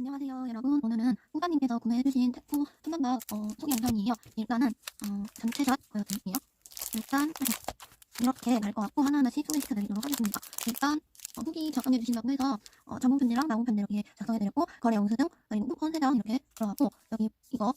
안녕하세요 여러분. 오늘은 후가님께서 구매해주신 태포 투명각 어, 소개 영상이에요. 일단은 어, 전체샷 보여드릴게요. 일단 이렇게 갈 것 같고 하나하나씩 소개시켜드리도록 하겠습니다. 일단 어, 후기 작성해주신다고 해서 어, 전문 편지랑 나무 편지 이렇게 작성해드렸고 거래 영수증 그리고 쿠폰 3장 이렇게 들어갔고 여기 이거 꼭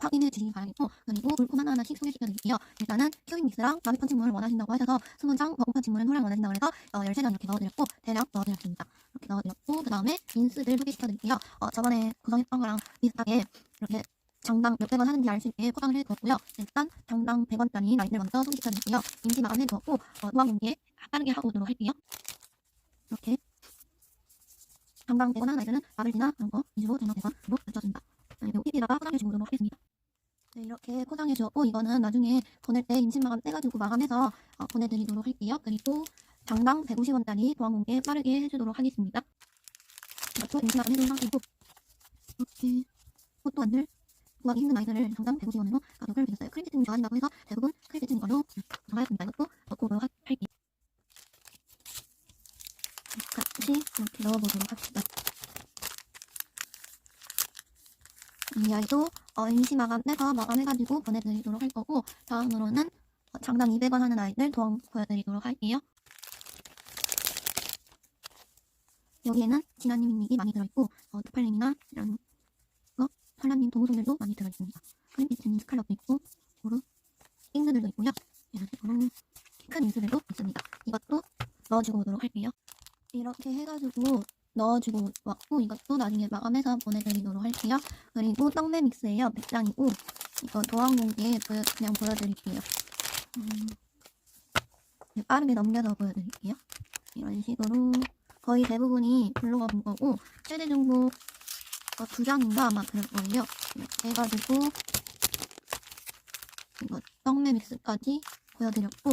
확인해 주시기 바라겠고 그리고 물품 하나하나씩 소개시켜드릴게요 일단은 큐빅 믹스랑 마비 펀치물 원하신다고 하셔서 20장 버거 펀치물은 소량 원하신다고 해서 어, 13장 이렇게 넣어드렸고 대략 넣어드렸습니다 이렇게 넣어드렸고 그 다음에 인스들 소개시켜드릴게요. 어, 저번에 구성했던 거랑 비슷하게 이렇게 장당 몇 백 원 하는지 알 수 있게 포장을 해두었고요. 일단 장당 100원짜리 라인을 먼저 소개시켜드릴게요. 임시 마감해두었고 어, 노악 용기에 빠르게 하고 오도록 할게요. 이렇게 장당 100원 하는 라인은 마블이나 이런 거 위주로 장당 100원 으로 붙여준다. 그리고 PP에다가 포장해주고 오도록 하겠습니다. 네, 이렇게 포장해 주었고 이거는 나중에 보낼 때 임시 마감 떼가지고 마감해서 어, 보내드리도록 할게요. 그리고 장당 150원짜리 도안 공개 빠르게 해주도록 하겠습니다. 이것도 임시 마감 해둔 상태고 이렇게 꽃도 안들 구하기 힘든 아이들을 장당 150원으로 가격을 매겼어요. 크림 세팅 좋아한다고 해서 대부분 크림 세팅 이걸로 정하였습니다. 이것도 넣고 할게요. 같이 이렇게 넣어보도록 합시다. 이 아이도 어, 임시 마감 떼서 마감해가지고 보내드리도록 할 거고 다음으로는 어, 장당 200원 하는 아이들 도안 보여드리도록 할게요. 여기에는 진아님 닉이 많이 들어있고 어, 두팔님이나 이런 거 설라님 도무송들도 많이 들어있습니다. 크림피스님 스칼럽도 있고 고루 잉스들도 있고요. 이런 큰 인스들도 있습니다. 이것도 넣어주고 오도록 할게요. 이렇게 해가지고 넣어주고 왔고 이것도 나중에 마감해서 보내드리도록 할게요. 그리고 떡메 믹스예요. 100장이고 이거 도안 공기에 보여, 그냥 보여드릴게요. 음, 네, 빠르게 넘겨서 보여드릴게요. 이런 식으로 거의 대부분이 블로가 본 거고 최대 정보 어, 두 장인가 아마 그럴 거예요. 이렇게 해가지고 이거 떡메 믹스까지 보여드렸고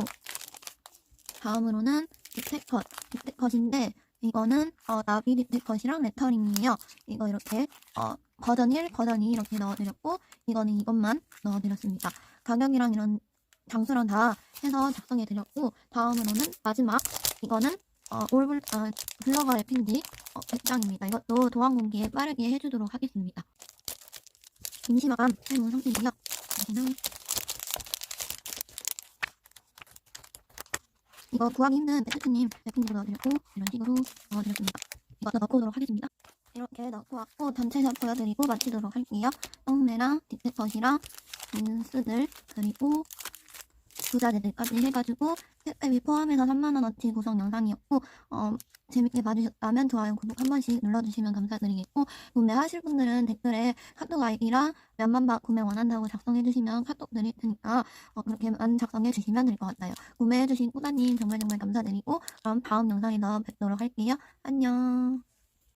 다음으로는 립테컷 립테컷인데 이거는 어, 나비 립테컷이랑 레터링이에요. 이거 이렇게 어, 버전 1, 버전 2 이렇게 넣어드렸고 이거는 이것만 넣어드렸습니다. 가격이랑 이런 장수랑 다 해서 작성해드렸고 다음으로는 마지막 이거는 어, 올블, 어, 블러거 랩핑지 어, 100장입니다. 이것도 도안 공기에 빠르게 해주도록 하겠습니다. 임시 마감 해놓은 상태이고요. 여기는 이거 구하기 힘든 베스트님 랩핑지로 넣어드렸고 이런 식으로 넣어드렸습니다. 이것도 넣고 오도록 하겠습니다. 이렇게 넣고 왔고 전체샷 보여드리고 마치도록 할게요. 떡매랑 딥테컷이랑 인스들 그리고 부자재들까지 해가지고 택배비 포함해서 3만원어치 구성 영상이었고 어, 재밌게 봐주셨다면 좋아요 구독 한 번씩 눌러주시면 감사드리겠고 구매하실 분들은 댓글에 카톡 아이디랑 몇만 바 구매 원한다고 작성해주시면 카톡 드릴 테니까 어, 그렇게만 작성해주시면 될 것 같아요. 구매해주신 꾸다님 정말 정말 감사드리고 그럼 다음 영상에서 뵙도록 할게요. 안녕